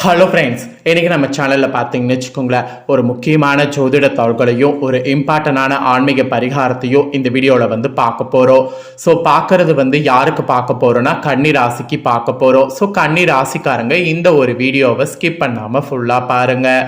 Hello friends இன்றைக்கி நம்ம சேனலில் பார்த்தீங்கன்னு வச்சுக்கோங்களேன் ஒரு முக்கியமான ஜோதிட தாள்களையும் ஒரு இம்பார்ட்டண்டான ஆன்மீக பரிகாரத்தையும் இந்த வீடியோவில் வந்து பார்க்க போகிறோம் ஸோ பார்க்கறது வந்து யாருக்கு பார்க்க போகிறோன்னா கன்னி ராசிக்கு பார்க்க போகிறோம் ஸோ கன்னி ராசிக்காரங்க இந்த ஒரு வீடியோவை ஸ்கிப் பண்ணாமல் ஃபுல்லாக பாருங்கள்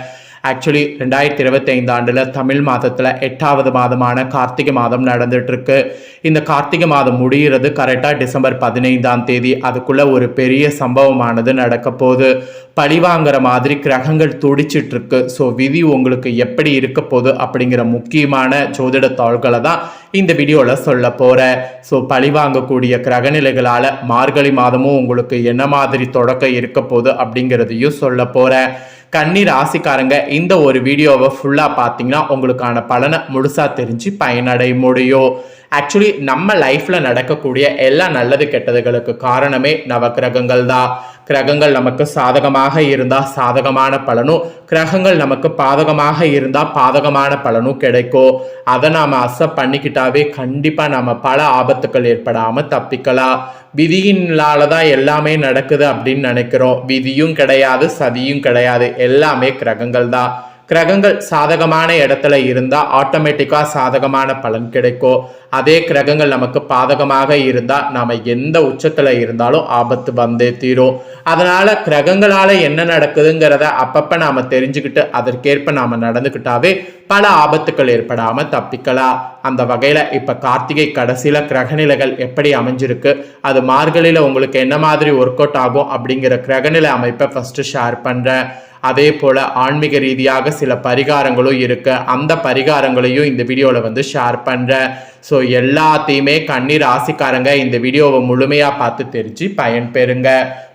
ஆக்சுவலி ரெண்டாயிரத்தி இருபத்தைந்து ஆண்டில் தமிழ் மாதத்தில் எட்டாவது மாதமான கார்த்திகை மாதம் நடந்துகிட்ருக்கு இந்த கார்த்திகை மாதம் முடிகிறது கரெக்டாக டிசம்பர் பதினைந்தாம் தேதி. அதுக்குள்ளே ஒரு பெரிய சம்பவமானது நடக்க போகுது. பழிவாங்கிற மாதிரி கிரகங்கள் துடிச்சிட்டு இருக்கு ஸோ விதி உங்களுக்கு எப்படி இருக்க போகுது அப்படிங்கிற முக்கியமான ஜோதிட தாள்களை தான் இந்த வீடியோவில் சொல்ல போகிறேன் ஸோ பழி வாங்கக்கூடிய கிரகநிலைகளால் மார்கழி மாதமும் உங்களுக்கு என்ன மாதிரி தொடக்கம் இருக்க போகுது அப்படிங்கிறதையும் சொல்ல போகிறேன் கன்னி ராசிக்காரங்க இந்த ஒரு வீடியோவை ஃபுல்லாக பார்த்தீங்கன்னா உங்களுக்கான பலனை முழுசாக தெரிஞ்சு பயனடைய முடியும். ஆக்சுவலி நம்ம லைஃப்பில் நடக்கக்கூடிய எல்லா நல்லது கெட்டதுகளுக்கு காரணமே நவக்கிரகங்கள் தான். கிரகங்கள் நமக்கு சாதகமாக இருந்தால் சாதகமான பலனும் கிரகங்கள் நமக்கு பாதகமாக இருந்தால் பாதகமான பலனும் கிடைக்கும். அதை நாம் அசப் பண்ணிக்கிட்டாவே கண்டிப்பாக நம்ம பல ஆபத்துக்கள் ஏற்படாமல் தப்பிக்கலாம். விதியினால தான் எல்லாமே நடக்குது அப்படின்னு நினைக்கிறோம். விதியும் கிடையாது சதியும் கிடையாது. எல்லாமே கிரகங்கள் தான் கிரகங்கள் சாதகமான இடத்துல இருந்தால் ஆட்டோமேட்டிக்காக சாதகமான பலன் கிடைக்கும். அதே கிரகங்கள் நமக்கு பாதகமாக இருந்தால் நாம் எந்த உச்சத்தில் இருந்தாலும் ஆபத்து வந்தே தீரும். அதனால் கிரகங்களால் என்ன நடக்குதுங்கிறத அப்பப்போ நாம் தெரிஞ்சுக்கிட்டு அதற்கேற்ப நாம் நடந்துக்கிட்டாவே பல ஆபத்துக்கள் ஏற்படாமல் தப்பிக்கலாம். அந்த வகையில் இப்போ கார்த்திகை கடைசியில் கிரகநிலைகள் எப்படி அமைஞ்சிருக்கு அது மார்கழியில் உங்களுக்கு என்ன மாதிரி ஒர்க் அவுட் ஆகும் அப்படிங்கிற கிரகநிலை அமைப்பை ஃபஸ்ட்டு ஷேர் பண்ணுறேன் அதே போல் ஆன்மீக ரீதியாக சில பரிகாரங்களும் இருக்கு. அந்த பரிகாரங்களையும் இந்த வீடியோவில் வந்து ஷேர் பண்ணுறேன் ஸோ எல்லாத்தையுமே கண்ணீர் ராசிக்காரங்க இந்த வீடியோவை முழுமையாக பார்த்து தெரிஞ்சு பயன்பெறுங்க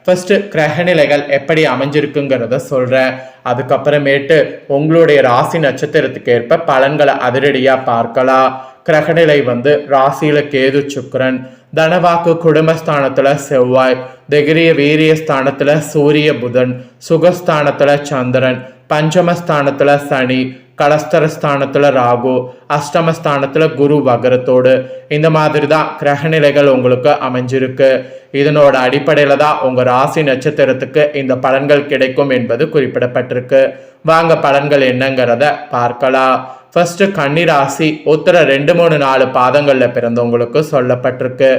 ஃபஸ்ட்டு கிரகநிலைகள் எப்படி அமைஞ்சிருக்குங்கிறத சொல்கிறேன் அதுக்கப்புறமேட்டு உங்களுடைய ராசி நட்சத்திரத்துக்கு ஏற்ப பலன்களை அதிரடியாக பார்க்கலாம். கிரகநிலை வந்து ராசியில கேது சுக்கரன் தனவாக்கு குடும்பஸ்தானத்துல செவ்வாய் திகிரிய வீரியஸ்தானத்துல சூரிய புதன் சுகஸ்தானத்துல சந்திரன் பஞ்சமஸ்தானத்துல சனி கலஸ்தரஸ்தானத்துல ராகு அஷ்டமஸ்தானத்துல குரு வகரத்தோடு. இந்த மாதிரி தான் கிரகநிலைகள் உங்களுக்கு அமைஞ்சிருக்கு. இதனோட அடிப்படையில் தான் உங்கள் ராசி நட்சத்திரத்துக்கு இந்த பலன்கள் கிடைக்கும் என்பது குறிப்பிடப்பட்டிருக்கு. வாங்க பலன்கள் என்னங்கிறத பார்க்கலாம். ஃபர்ஸ்ட் கன்னிராசி உத்தர ரெண்டு மூணு நாலு பாதங்களில் பிறந்தவங்களுக்கு சொல்லப்பட்டிருக்கு.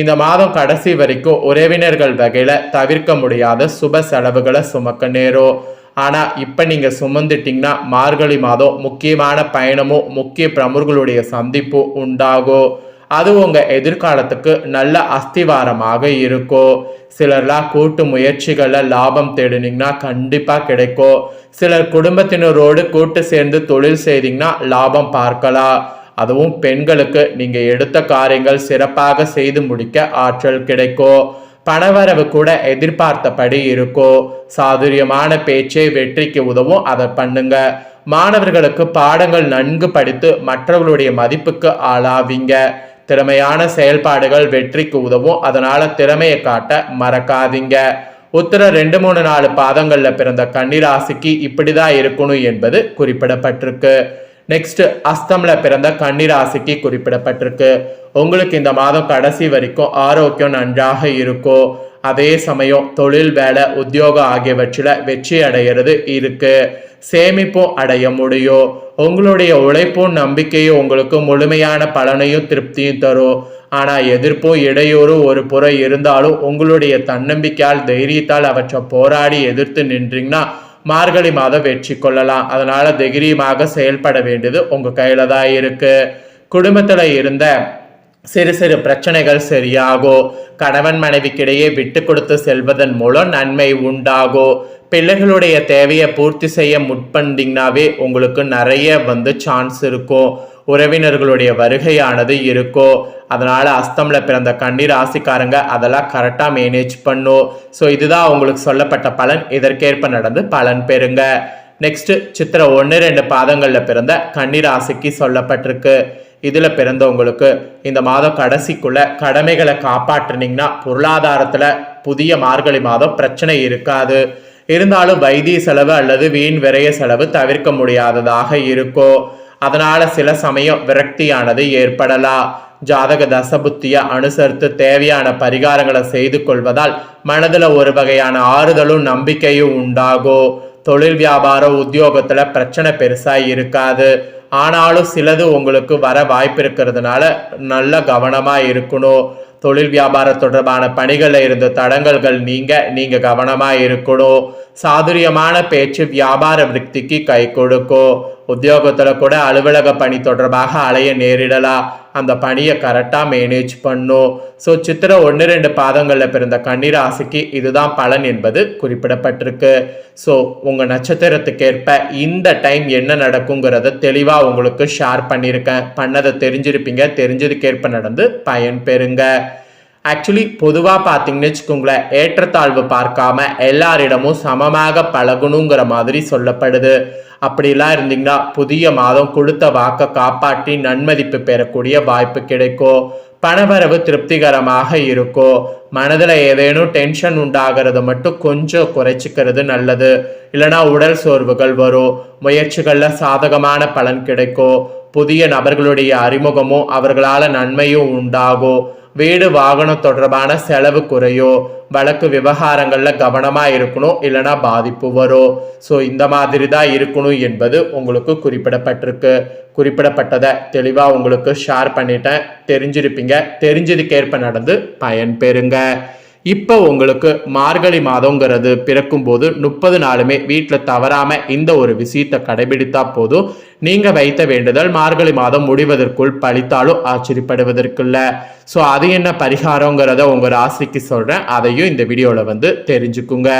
இந்த மாதம் கடைசி வரைக்கும் உறவினர்கள் வகையில் தவிர்க்க முடியாத சுப செலவுகளை சுமக்க நேரும். ஆனால் இப்போ நீங்கள் சுமந்துட்டிங்கன்னா மார்கழி மாதம் முக்கியமான பயணமும் முக்கிய பிரமுகர்களுடைய சந்திப்பும் உண்டாகும். அது உங்கள் எதிர்காலத்துக்கு நல்ல அஸ்திவாரமாக இருக்கும் சிலர்லாம் கூட்டு முயற்சிகளில் லாபம் தேடினீங்கன்னா கண்டிப்பாக கிடைக்கும். சிலர் குடும்பத்தினரோடு கூட்டு சேர்ந்து தொழில் செய்தீங்கன்னா லாபம் பார்க்கலாம். அதுவும் பெண்களுக்கு நீங்கள் எடுத்த காரியங்கள் சிறப்பாக செய்து முடிக்க ஆற்றல் கிடைக்கும். பணவரவு கூட எதிர்பார்த்தபடி இருக்கும் சாதுரியமான பேச்சே வெற்றிக்கு உதவும். அதை பண்ணுங்க. மாணவர்களுக்கு பாடங்கள் நன்கு படித்து மற்றவர்களுடைய மதிப்புக்கு ஆளாவீங்க. திறமையான செயல்பாடுகள் வெற்றிக்கு உதவும். அதனால திறமையை காட்ட மறக்காதீங்க. உத்தர ரெண்டு மூணு நாலு பாதங்கள்ல பிறந்த கன்னிராசிக்கு இப்படிதான் இருக்கணும் என்பது குறிப்பிடப்பட்டிருக்கு. நெக்ஸ்ட் அஸ்தம்ல பிறந்த கன்னிராசிக்கு குறிப்பிடப்பட்டிருக்கு. உங்களுக்கு இந்த மாதம் கடைசி வரைக்கும் ஆரோக்கியம் நன்றாக இருக்கும். அதே சமயம் தொழில் வேலை உத்தியோகம் ஆகியவற்றில் வெற்றி அடைகிறது இருக்கு. சேமிப்போ அடைய முடியும் உங்களுடைய உழைப்பும் நம்பிக்கையும் உங்களுக்கு முழுமையான பலனையும் திருப்தியும் தரும் ஆனால் எதிர்ப்பும் இடையூறும் ஒரு புறம் இருந்தாலும் உங்களுடைய தன்னம்பிக்கையால் தைரியத்தால் அவற்றை போராடி எதிர்த்து நின்றீங்கன்னா மார்கழி மாதம் வெற்றி கொள்ளலாம். அதனால தைரியமாக செயல்பட வேண்டியது உங்க கையில தான் இருக்கு. குடும்பத்துல இருந்த சிறு சிறு பிரச்சனைகள் சரியாகும் கணவன் மனைவிக்கிடையே விட்டு கொடுத்து செல்வதன் மூலம் நன்மை உண்டாகும் பிள்ளைகளுடைய தேவையை பூர்த்தி செய்ய முற்பண்டிங்கனாவே உங்களுக்கு நிறைய வந்து சான்ஸ் இருக்கும் உறவினர்களுடைய வருகையானது இருக்கும் அதனால் அஸ்தமில் பிறந்த கண்ணீர் ராசிக்காரங்க அதெல்லாம் கரெக்டாக மேனேஜ் பண்ணும் ஸோ இதுதான் உங்களுக்கு சொல்லப்பட்ட பலன். இதற்கேற்ப நடந்து பலன் பெறுங்க. நெக்ஸ்ட் சித்திர ஒன்று ரெண்டு பாதங்களில் பிறந்த கண்ணீர் சொல்லப்பட்டிருக்கு. இதில் பிறந்தவங்களுக்கு இந்த மாதம் கடைசிக்குள்ள கடமைகளை காப்பாற்றுனீங்கன்னா பொருளாதாரத்தில் புதிய மார்கழி மாதம் பிரச்சனை இருக்காது. இருந்தாலும் வைத்திய செலவு அல்லது வீண் விரைய செலவு தவிர்க்க முடியாததாக இருக்கும். அதனால சில சமயம் விரக்தியானது ஏற்படலாம். ஜாதக தசபுத்தியை அனுசரித்து தேவையான பரிகாரங்களை செய்து கொள்வதால் மனதில் ஒரு வகையான ஆறுதலும் நம்பிக்கையும் உண்டாகும். தொழில் வியாபாரம் உத்தியோகத்தில் பிரச்சனை பெருசாக இருக்காது. ஆனாலும் சிலது உங்களுக்கு வர வாய்ப்பு இருக்கிறதுனால நல்ல கவனமாக இருக்கணும். தொழில் வியாபாரம் தொடர்பான பணிகளில் இருந்த தடங்கல்கள் நீங்க நீங்க கவனமா இருக்கணும். சாதுரியமான பேச்சு வியாபார விருத்திக்கு கை கொடுக்கும். உத்தியோகத்துல கூட அலுவலக பணி தொடர்பாக அலைய நேரிடலாம் அந்த பணியை கரெக்டாக மேனேஜ் பண்ணும் ஸோ சித்திர ஒன்று ரெண்டு பாதங்களில் பிறந்த கன்னிராசிக்கு இதுதான் பலன் என்பது குறிப்பிடப்பட்டிருக்கு. ஸோ உங்கள் நட்சத்திரத்துக்கேற்ப இந்த டைம் என்ன நடக்குங்கிறத தெளிவாக உங்களுக்கு ஷேர் பண்ணியிருக்கேன். பண்ணதை தெரிஞ்சிருப்பீங்க. தெரிஞ்சதுக்கேற்ப நடந்து பயன் பெறுங்க. ஆக்சுவலி பொதுவாக பார்த்தீங்கன்னு வச்சுக்கோங்களேன் ஏற்றத்தாழ்வு பார்க்காம எல்லாரிடமும் சமமாக பழகணுங்கிற மாதிரி சொல்லப்படுது. அப்படிலாம் இருந்தீங்கன்னா புதிய மாதம் கொடுத்த வாக்கை காப்பாற்றி நன்மதிப்பு பெறக்கூடிய வாய்ப்பு கிடைக்கும். பணவரவு திருப்திகரமாக இருக்கும். மனதில் ஏதேனும் டென்ஷன் உண்டாகிறது மட்டும் கொஞ்சம் குறைச்சிக்கிறது நல்லது. இல்லைனா உடல் சோர்வுகள் வரும். முயற்சிகளில் சாதகமான பலன் கிடைக்கும். புதிய நபர்களுடைய அறிமுகமும் அவர்களால் நன்மையும் உண்டாகும். வீடு வாகனம் தொடர்பான செலவு குறையும் வழக்கு விவகாரங்களில் கவனமாக இருக்கணும் இல்லைனா பாதிப்பு வரும். ஸோ இந்த மாதிரி தான் இருக்கணும் என்பது உங்களுக்கு குறிப்பிடப்பட்டிருக்கு. குறிப்பிடப்பட்டதை தெளிவாக உங்களுக்கு ஷேர் பண்ணிட்டேன். தெரிஞ்சிருப்பீங்க. தெரிஞ்சதுக்கேற்ப நடந்து பயன் பெறுங்க இப்போ உங்களுக்கு மார்கழி மாதங்கிறது பிறக்கும்போது முப்பது நாளுமே வீட்டில் தவறாமல் இந்த ஒரு விஷயத்தை கடைபிடித்தா போதும். நீங்கள் வைத்த வேண்டுதல் மார்கழி மாதம் முடிவதற்குள் பழித்தாலும் ஆச்சரியப்படுவதற்குள்ள ஸோ அது என்ன பரிகாரங்கிறத உங்கள் ராசிக்கு சொல்கிறேன் அதையும் இந்த வீடியோவில் வந்து தெரிஞ்சுக்குங்க.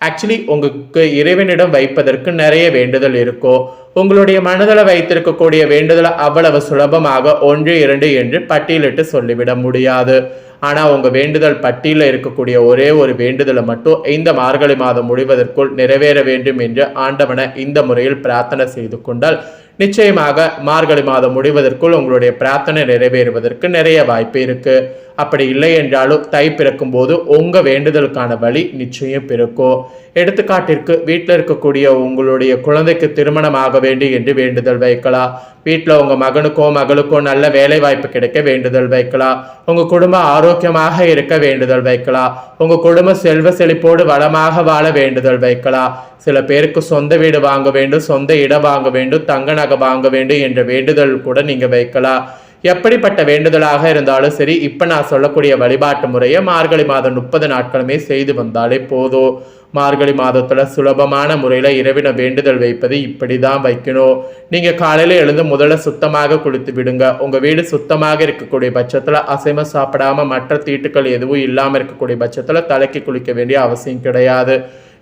ஆக்சுவலி உங்களுக்கு இறைவனிடம் வைப்பதற்கு நிறைய வேண்டுதல் இருக்கும் உங்களுடைய மனதில் வைத்திருக்கக்கூடிய வேண்டுதலை அவ்வளவு சுலபமாக ஒன்று இரண்டு என்று பட்டியலிட்டு சொல்லிவிட முடியாது. ஆனால் உங்கள் வேண்டுதல் பட்டியலில் இருக்கக்கூடிய ஒரே ஒரு வேண்டுதலை மட்டும் இந்த மார்கழி மாதம் முடிவதற்குள் நிறைவேற வேண்டும் என்று ஆண்டவனை இந்த முறையில் பிரார்த்தனை செய்து கொண்டால் நிச்சயமாக மார்கழி மாதம் முடிவதற்குள் உங்களுடைய பிரார்த்தனை நிறைவேறுவதற்கு நிறைய வாய்ப்பு இருக்குது அப்படி இல்லை என்றாலும் தை பிறக்கும் போது உங்க வேண்டுதலுக்கான வழி நிச்சயம் பிறக்கும். எடுத்துக்காட்டிற்கு வீட்டில் இருக்கக்கூடிய உங்களுடைய குழந்தைக்கு திருமணம் ஆக வேண்டும் என்று வேண்டுதல் வைக்கலாம். வீட்டில் உங்கள் மகனுக்கோ மகளுக்கோ நல்ல வேலை வாய்ப்பு கிடைக்க வேண்டுதல் வைக்கலாம். உங்கள் குடும்பம் ஆரோக்கியமாக இருக்க வேண்டுதல் வைக்கலாம். உங்கள் குடும்பம் செல்வ செழிப்போடு வளமாக வாழ வேண்டுதல் வைக்கலாம். சில பேருக்கு சொந்த வீடு வாங்க வேண்டும் சொந்த இடம் வாங்க வேண்டும் தங்க நகை வாங்க வேண்டும் என்ற வேண்டுதல் கூட நீங்கள் வைக்கலாம். எப்படிப்பட்ட வேண்டுதலாக இருந்தாலும் சரி இப்போ நான் சொல்லக்கூடிய வழிபாட்டு முறையை மார்கழி மாதம் முப்பது நாட்களுமே செய்து வந்தாலே போதும். மார்கழி மாதத்தில் சுலபமான முறையில் இரவின வேண்டுதல் வைப்பது இப்படி தான் வைக்கணும். நீங்கள் காலையில் எழுந்து முதல்ல சுத்தமாக குளித்து விடுங்க. உங்கள் வீடு சுத்தமாக இருக்கக்கூடிய பட்சத்தில் அசைம சாப்பிடாம மற்ற தீட்டுக்கள் எதுவும் இல்லாமல் இருக்கக்கூடிய பட்சத்தில் தலைக்கு குளிக்க வேண்டிய அவசியம் கிடையாது.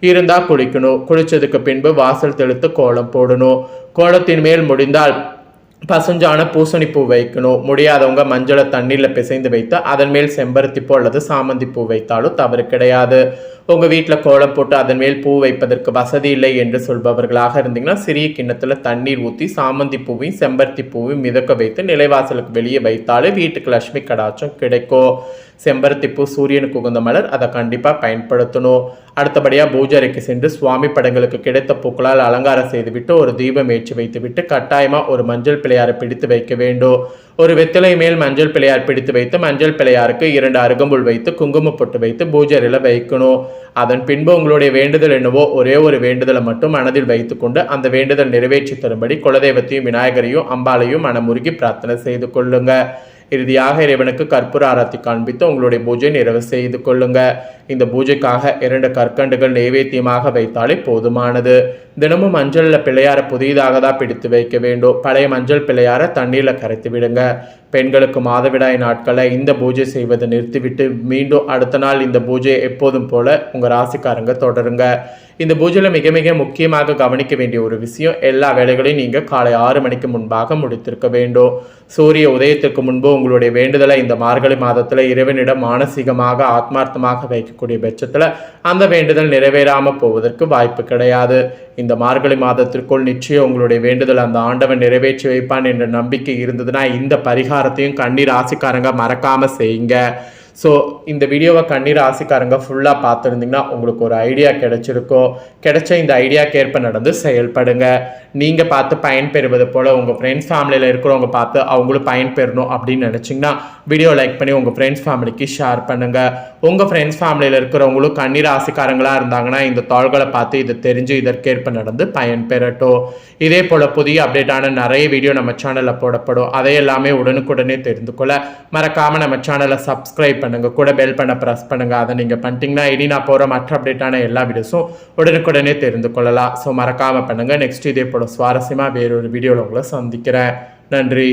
இருந்தால் குளிக்கணும். குளித்ததுக்கு பின்பு வாசல் தெளித்து கோலம் போடணும். கோலத்தின் மேல் முடிந்தால் பசுஞ்சான பூசணிப்பூ வைக்கணும். முடியாதவங்க மஞ்சளை தண்ணீரில் பிசைந்து வைத்து அதன் மேல் செம்பருத்தி பூ அல்லது சாமந்தி பூ வைத்தாலும் தவறு கிடையாது. உங்கள் வீட்டில் கோலம் போட்டு அதன் மேல் பூ வைப்பதற்கு வசதி இல்லை என்று சொல்பவர்களாக இருந்தீங்கன்னா சிறிய கிண்ணத்தில் தண்ணீர் ஊற்றி சாமந்தி பூவையும் செம்பருத்தி பூவையும் மிதக்க வைத்து நிலைவாசலுக்கு வெளியே வைத்தாலே வீட்டுக்கு லட்சுமி கடாச்சம் கிடைக்கும். செம்பருத்தி பூ சூரியனுக்கு உகந்த மலர் அதை கண்டிப்பாக பயன்படுத்தணும். அடுத்தபடியாக பூஜரைக்கு சென்று சுவாமி படங்களுக்கு கிடைத்த பூக்களால் அலங்காரம் செய்துவிட்டு ஒரு தீபம் ஏற்றி வைத்துவிட்டு கட்டாயமாக ஒரு மஞ்சள் பிள்ளையாரை பிடித்து வைக்க வேண்டும். ஒரு வெத்தலை மேல் மஞ்சள் பிள்ளையார் பிடித்து வைத்து மஞ்சள் பிள்ளையாருக்கு இரண்டு அருகம்புல் வைத்து குங்குமம் பொட்டு வைத்து பூஜரையில் வைக்கணும். அதன் பின்பு உங்களுடைய வேண்டுதல் என்னவோ ஒரே ஒரு வேண்டுதலை மட்டும் மனதில் வைத்துக்கொண்டு அந்த வேண்டுதல் நிறைவேற்றி தரும்படி குலதெய்வத்தையும் விநாயகரையும் அம்பாலையும் மனமுருகி பிரார்த்தனை செய்து கொள்ளுங்க. இறுதியாக இறைவனுக்கு கற்பூர ஆராத்தி காண்பித்து உங்களுடைய பூஜை நிறைவு செய்து கொள்ளுங்க. இந்த பூஜைக்காக இரண்டு கற்கண்டுகள் நைவேத்தியமாக வைத்தாலே போதுமானது. தினமும் மஞ்சளில் பிள்ளையார புதியதாக தான் பிடித்து வைக்க வேண்டும். பழைய மஞ்சள் பிள்ளையார தண்ணீரில் கரைத்து விடுங்க. பெண்களுக்கு மாதவிடாய் நாட்களை இந்த பூஜை செய்வதை நிறுத்திவிட்டு மீண்டும் அடுத்த நாள் இந்த பூஜையை எப்போதும் போல உங்கள் ராசிக்காரங்க தொடருங்க. இந்த பூஜையில் மிக மிக முக்கியமாக கவனிக்க வேண்டிய ஒரு விஷயம் எல்லா வேலைகளையும் நீங்கள் காலை ஆறு மணிக்கு முன்பாக முடித்திருக்க வேண்டும். சூரிய உதயத்திற்கு முன்பு உங்களுடைய வேண்டுதலை இந்த மார்கழி மாதத்தில் இறைவனிடம் மானசீகமாக ஆத்மார்த்தமாக வைக்கக்கூடிய பட்சத்தில் அந்த வேண்டுதல் நிறைவேறாமல் போவதற்கு வாய்ப்பு கிடையாது. இந்த மார்கழி மாதத்திற்குள் நிச்சயம் உங்களுடைய வேண்டுதல் அந்த ஆண்டவன் நிறைவேற்றி வைப்பான் என்ற நம்பிக்கை இருந்ததுன்னா இந்த பரிகாரத்தையும் கண்ணீர் ராசிக்காரங்க மறக்காமல் செய்யுங்க. ஸோ இந்த வீடியோவை கண்ணீர் ஆசிக்காரங்க ஃபுல்லாக பார்த்துருந்தீங்கன்னா உங்களுக்கு ஒரு ஐடியா கிடைச்சிருக்கும் கிடைச்ச இந்த ஐடியாக்கு ஏற்ப நடந்து செயல்படுங்க. நீங்கள் பார்த்து பயன்பெறுவது போல் உங்கள் ஃப்ரெண்ட்ஸ் ஃபேமிலியில் இருக்கிறவங்க பார்த்து அவங்களும் பயன்பெறணும் அப்படின்னு நினச்சிங்கன்னா வீடியோ லைக் பண்ணி உங்கள் ஃப்ரெண்ட்ஸ் ஃபேமிலிக்கு ஷேர் பண்ணுங்கள் உங்கள் ஃப்ரெண்ட்ஸ் ஃபேமிலியில் இருக்கிறவங்களும் கண்ணீர் ஆசைக்காரங்களாக இருந்தாங்கன்னா இந்த தாள்களை பார்த்து இதை தெரிஞ்சு இதற்கேற்ப நடந்து பயன்பெறட்டும். இதே போல் புதிய அப்டேட்டான நிறைய வீடியோ நம்ம சேனலில் போடப்படும். அதை எல்லாமே உடனுக்குடனே தெரிந்து கொள்ள மறக்காமல் நம்ம சேனலை சப்ஸ்கிரைப் பண்ணுங்கள் கூட பெல் பண்ண ப்ரெஸ் பண்ணுங்கள் அதை நீங்கள் பண்ணிட்டீங்கன்னா இனி நான் போகிற மற்ற அப்டேட்டான எல்லா வீடியோஸும் உடனுக்குடனே தெரிந்து கொள்ளலாம். ஸோ மறக்காமல் பண்ணுங்கள் நெக்ஸ்ட் இதே போல் சுவாரஸ்யமாக வேறொரு வீடியோவில் உங்களை சந்திக்கிறேன். நன்றி.